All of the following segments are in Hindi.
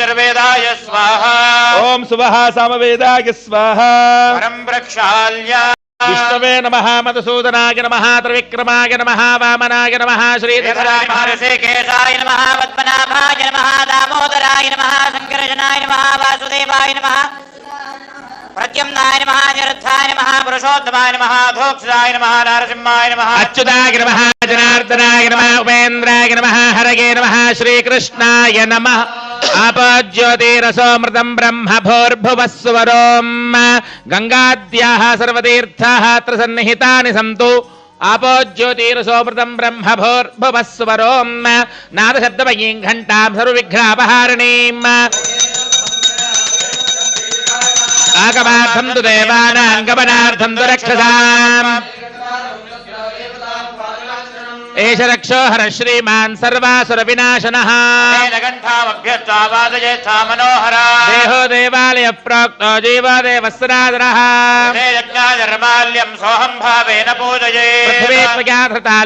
यजुर्वेदाय स्वाहा ओम सुवः सामवेदाय स्वाहा परम प्रक्षाल्या विष्णवे नमः मधुसूदनाय नमः त्रिविक्रमाय नमः वामनाय नमः श्रीधराय महर्षे नमः पद्मनाभाय नमः दामोदराय नमः शङ्करजनाय नमः वासुदेवाय नमः ప్రత్యుమ్నాయ నమ నిరుద్ధాయ నమ పురుషోత్తమాయ నమ అధోక్షాయ నమ నరసింహాయ నమ అచ్యుతాయ నమ జనార్దనాయ నమ ఉపేంద్రాయ నమ హరగే నమ శ్రీకృష్ణాయ నమ ఆపజ్యోతిరసోమృతం బ్రహ్మ భోర్భువస్వరోమ్ గంగాద్యాః సర్వతీర్థాః అత్ర సన్నిహితాని సంతు ఆపోజ్యోతిరసోమృతం బ్రహ్మ భోర్భువస్వరోమ్ నాదశబ్దమయీం ఘంటాం సర్వవిఘ్నాపహారిణీం ఆగమార్థం తు దేవానాం గమనార్థం తు రక్షసాం एष रक्षो हर श्रीमान सर्वासुर विनाशन देहो देवालयः प्रोक्तो जीवो देवस्रादरः यज्ञाधर्माल्यं पूजये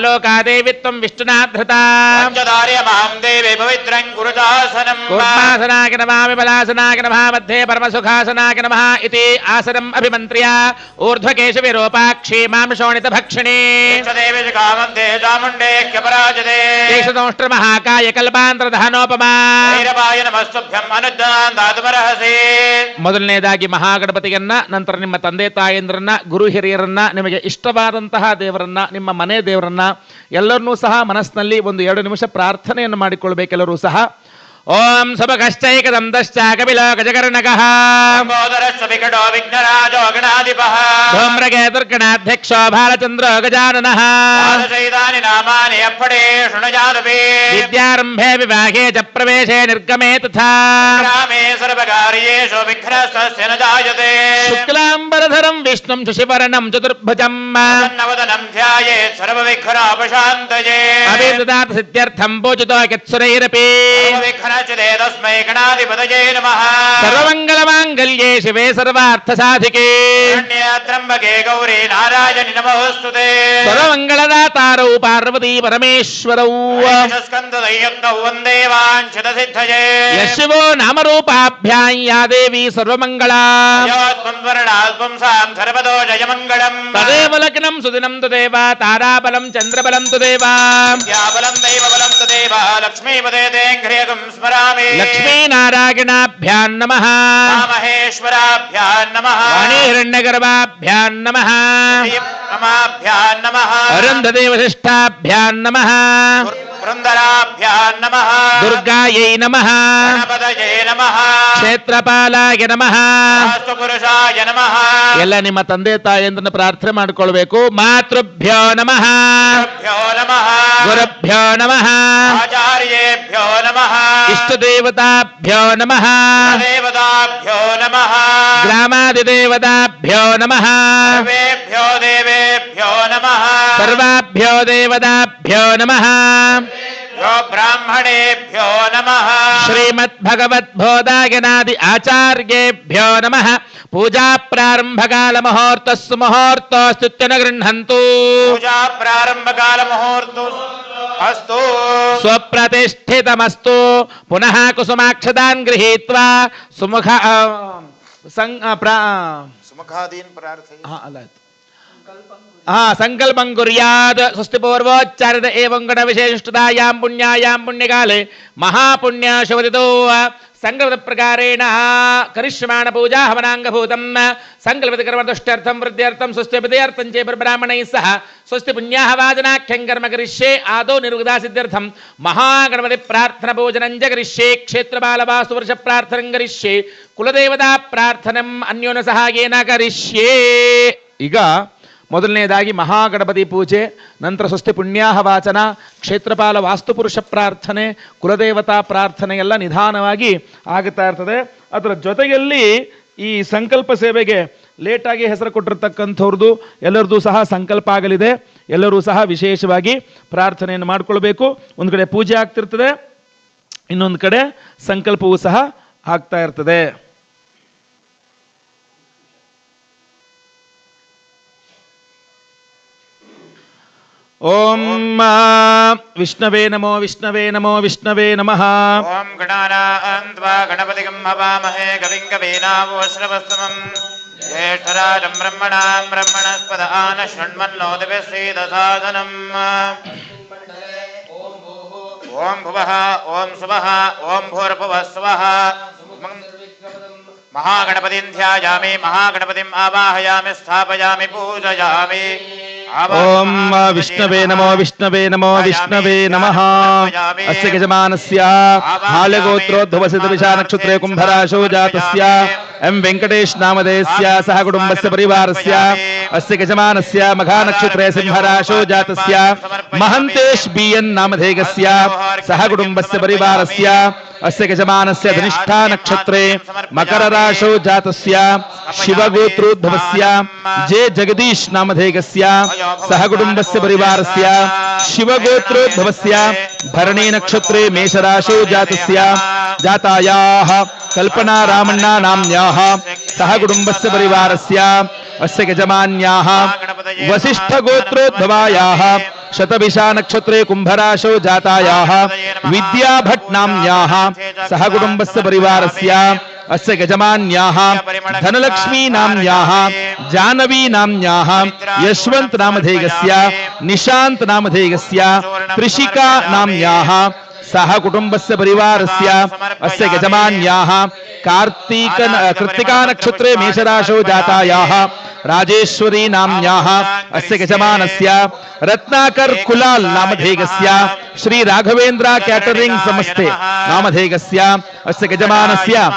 लोका देवी तम विष्णुना धृता पञ्चदार्यमां देवे पवित्रं गुरुदासनं कुर्मासनाय नमः विमलासनाय नमः मध्ये परमसुखासनाय नमः इति आसनम् अभिमन्त्र्य ೇಶದೋಷ್ಟ್ರ ಮಹಾಕಾಯ ಕಲ್ಪಾಂತರ ದಹನೋಪಮ. ಮೊದಲನೇದಾಗಿ ಮಹಾಗಣಪತಿಯನ್ನ ನಂತರ ನಿಮ್ಮ ತಂದೆ ತಾಯಂದ್ರನ್ನ ಗುರು ಹಿರಿಯರನ್ನ ನಿಮಗೆ ಇಷ್ಟವಾದಂತಹ ದೇವರನ್ನ ನಿಮ್ಮ ಮನೆ ದೇವರನ್ನ ಎಲ್ಲರನ್ನೂ ಸಹ ಮನಸ್ಸಿನಲ್ಲಿ ಒಂದು ಎರಡು ನಿಮಿಷ ಪ್ರಾರ್ಥನೆಯನ್ನು ಮಾಡಿಕೊಳ್ಬೇಕೆಲ್ಲರೂ ಸಹ. ಓಂ ಸಭಕಶ್ಚೈಕದಂದಶ್ಚ ಕಪಿಲೋ ಗಜಕರ್ಣಕಃ ವಿಘ್ನರಾಜೋ ಗಣ धूम्रादिपः धूम्रकेतुर्गणाध्यक्षो बालचन्द्रो गजाननः शैतानि नामानि अपडे शृणुजातपे विद्यारम्भे विवाहे च प्रवेशे निर्गमे तथा ग्रामे सर्वकार्येषु विघ्नस्तस्य न जायते शुक्लाम्बरधरं विष्णुं शशिवर्णं चतुर्भुजम् नवदनं ध्याये सर्वविघ्नापशान्तये अभिदात सिद्ध्यर्थं पूजितो यत्सुरैरपि विघ्नचिदे तस्मै गणाधिपतये नमः सर्वमङ्गलमाङ्गल्ये शिवे सर्वार्थसाधिके त्र्यम्बके गौरी नारायणि नमोऽस्तु ते सर्वमङ्गलदातारौ पार्वती परमेश्वरौ स्कन्ददैयज्ञौ वन्दे वाञ्छितसिद्धये यशिवो नामरूपाभ्यां या देवी सर्वमङ्गला त्वं सां सर्वतो जयमङ्गलम् तदेव लग्नं सुदिनं तु देवा ताराबलं चन्द्रबलं तु देवा या बलं दैवबलं तु देवा लक्ष्मीपदेतेऽङ्घ्रियकं स्मरामि लक्ष्मीनारायणाभ्यां नमः महेश्वराभ्यां नमः ವಾಣಿ ಹಿರಣ್ಯಗರ್ಭಾಭ್ಯಾಂ ನಮಃ रमाभ्यान् नमः ಅರುಂಧತಿ ವಸಿಷ್ಠಾಭ್ಯಾಂ ನಮಃ बृन्दराभ्यान् नमः ದುರ್ಗಾಯೈ ನಮಃ गणपतये नमः ಕ್ಷೇತ್ರಪಾಲಾಯ ನಮಃ वास्तुपुरुषाय नमः ಎಲ್ಲ ನಿಮ್ಮ ತಂದೆ ತಾಯಂದ್ರನ್ನ ಪ್ರಾರ್ಥನೆ ಮಾಡ್ಕೊಳ್ಬೇಕು ಮಾತೃಭ್ಯೋ ನಮಃ गुरुभ्यो नमः ಗುರುಭ್ಯೋ ನಮಃ देवर्येभ्यो नमः। इष्टदेवताभ्यो नमः। देवताभ्यो नमः। ग्रामादिदेवताभ्यो नमः। सर्वेभ्यो देवेभ्यो नमः। सर्वाभ्यो देवताभ्यो नमः। ब्राह्मणेभ्यो नमः। श्रीमद्भगवद्भोदायनादि आचार्येभ्यो नमः। पूजा प्रारंभ काल मुहूर्त मुहूर्त न पूजा प्रारंभ काल मुहूर्त अस्तु। స్వప్రతిష్ఠితమస్తు పునః కుసుమాక్షదాన్ గృహీత్వా సుముఖ సంకల్పం కుర్యాద్ స్వస్తి పూర్వోచ్చారిత ఏం గుణ విశేషుతాయాం పుణ్యాయాం పుణ్యకాలే మహాపుణ్య శుభతితో సంకల్పప్రకారేణ కరిష్యమాణ పూజా హవనాంగభూతం సంకల్పిత కర్మదుష్టర్థం వృద్ధ్యర్థం స్వస్తి పితయార్థం చే బ్రాహ్మణై సహ. స్వస్తి పుణ్యాహవాదనాఖ్యం కర్మ కరిష్యే ఆదో నిరుగదా సిద్ధ్యర్థం మహాగణపతి ప్రార్థన భోజనం చ కరిష్యే ప్రార్థనం కరిష్యే కులదేవతా ప్రార్థనం అన్యోన సహాయేన కరిష్యే ఇక ಮೊದಲನೇದಾಗಿ ಮಹಾಗಣಪತಿ ಪೂಜೆ, ನಂತರ ಸ್ವಸ್ತಿ ಪುಣ್ಯಾಹ ವಾಚನ, ಕ್ಷೇತ್ರಪಾಲ ವಾಸ್ತುಪುರುಷ ಪ್ರಾರ್ಥನೆ, ಕುಲದೇವತಾ ಪ್ರಾರ್ಥನೆ ಎಲ್ಲ ನಿಧಾನವಾಗಿ ಆಗುತ್ತಾ ಇರ್ತದೆ. ಅದರ ಜೊತೆಯಲ್ಲಿ ಈ ಸಂಕಲ್ಪ ಸೇವೆಗೆ ಲೇಟಾಗಿ ಹೆಸರು ಕೊಟ್ಟಿರ್ತಕ್ಕಂಥವ್ರದ್ದು ಎಲ್ಲರದ್ದು ಸಹ ಸಂಕಲ್ಪ ಆಗಲಿದೆ. ಎಲ್ಲರೂ ಸಹ ವಿಶೇಷವಾಗಿ ಪ್ರಾರ್ಥನೆಯನ್ನು ಮಾಡಿಕೊಳ್ಬೇಕು. ಒಂದು ಕಡೆ ಪೂಜೆ ಆಗ್ತಿರ್ತದೆ, ಇನ್ನೊಂದು ಕಡೆ ಸಂಕಲ್ಪವೂ ಸಹ ಆಗ್ತಾ ಇರ್ತದೆ. ओम विष्णवे नमो विष्णवे नमो, विष्णवे नमः। ओम गणानान्त्वा गणपतिगं हवामहे कविं कवीनावोश्रवस्तमम् ज्येष्ठराजं ब्रह्मणां ब्रह्मणस्पद आन शृण्वन्नो ओम भुवः, ओम सुवः ओम भूर्भुवः स्वः महागणपतिं ध्यायामि महागणपतिम् आवाहयामि, स्थापयामि, पूजयामि। ఓం విష్ణవే నమో విష్ణవే నమో విష్ణవే నమ. అస్య యజమానస్య. హాళగోత్రోద్భవసిత నక్షత్రే కుంభరాశో జాతస్య. एम वेंकटेश नामधेयस्य सह कुटुम्बस्य परिवारस्य अस्य गजमानस्य मघानक्षत्रे सिंहराशो जातस्य महंतेश बी एन् नामधेयस्य सह कुटुम्बस्य परिवारस्य अस्य गजमानस्य धनिष्ठा नक्षत्रे मकरराशो जातस्य शिवगोत्रोद्भवस्य जे जगदीश नामधेयस्य सह कुटुम्बस्य परिवारस्य शिवगोत्रोद्भवस्य भरणी नक्षत्रे मेषराशो जातस्य जातायाः कल्पना रामण्णा नाम्न्या गणपतयः सह कुटुम्बस्य परिवारस्य अस्य यजमान्याः वसिष्ठगोत्रोद्भवायाः शतभिषा नक्षत्रे कुम्भराशौ जातायाः विद्याभट्नाम्न्याः सह कुटुम्बस्य परिवारस्य अस्य यजमान्याः नामधेयस्य निशांत नामधेयस्य त्रिशिका त्रिशिकानाम्न्याः सह कुटुम्बस्य परिवारस्य अस्य यजमान्याः कार्तीक कृत्तिका नक्षत्रे मेषराशौ जातायाः राजेश्वरी नाम्न्याः अस्य यजमानस्य रत्नाकर कुलाल नामधेयस्य श्री राघवेन्द्र कैटरिंग समस्ते नामधेयस्य अस्य यजमानस्य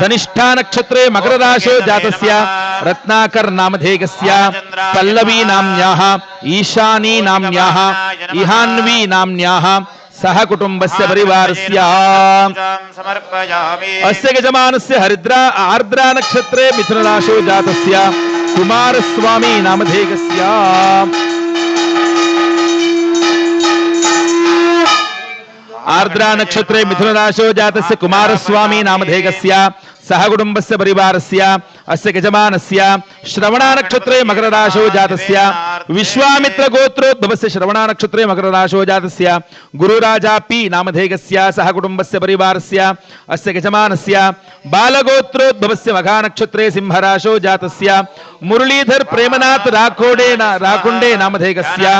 धनिष्ठा नक्षत्रे मकर राशो जातस्य रत्नाकर नामधेयस्य पल्लवी नाम्न्याः ईशानी नाम्न्याः इहान्वी नाम्न्याः सह कुटुंब से परिवार अस्य से हरिद्रा आर्द्रा नक्षत्रे मिथुन राशो मिथुनराशो जातस्य कुमारस्वामी नामधेयस्य। आर्द्रा नक्षत्रे मिथुन राशो मिथुनराशो जातस्य कुमारस्वामी नामधेयस्य। सह कुटुंब से परिवार अस्य गजमानस्य श्रवण नक्षत्रे मकर राशो जात विश्वामित्र गोत्रोद्भव से श्रवण नक्षत्रे मकर राशो जात गुरुराजा पी नामधेयस्य सह कुटुंबस्य परिवारस्य अस्य गजमान से बालगोत्रोद्भव से मघा नक्षत्रे सिंह राशो जातस्य मुरलीधर प्रेमनाथ राखोडे ना, राकुंडे नामधेयस्य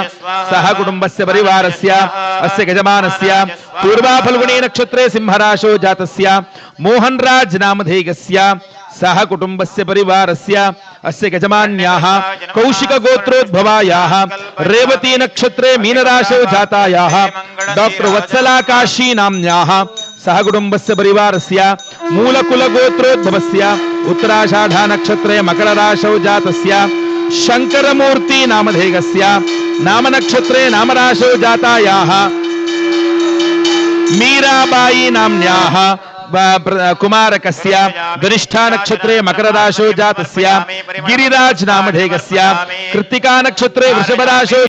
सह कुटुंबस्य परिवारस्य अस्य गजमान पूर्वा फल्गुणी नक्षत्रे सिंह राशो जातस्य मोहनराज नामधेयस्य सह कुटुम्बस्य परिवारस्य अस्य कौशिक गोत्रोद्भवाया रेवती नक्षत्रे मीन मीनराशौ जाताया डॉक्टर वत्सलाकाशी नाम्न्याः सह कुटुंब से परिवार कुटुम्बस्य परिवारस्य मूलकुलगोत्रोद्भवस्य उत्तराषाढा नक्षत्रे मकर राशो जात शंकर मकरराशौ जातस्य नाम नक्षत्रे नाम नामराशौ जाताया मीराबाई नाम्न्याः कुमार कुमारकस्य धनिष्ठानक्षत्रे मकरराशो जातस्य कृत्ति नक्षत्रे वृषभराशो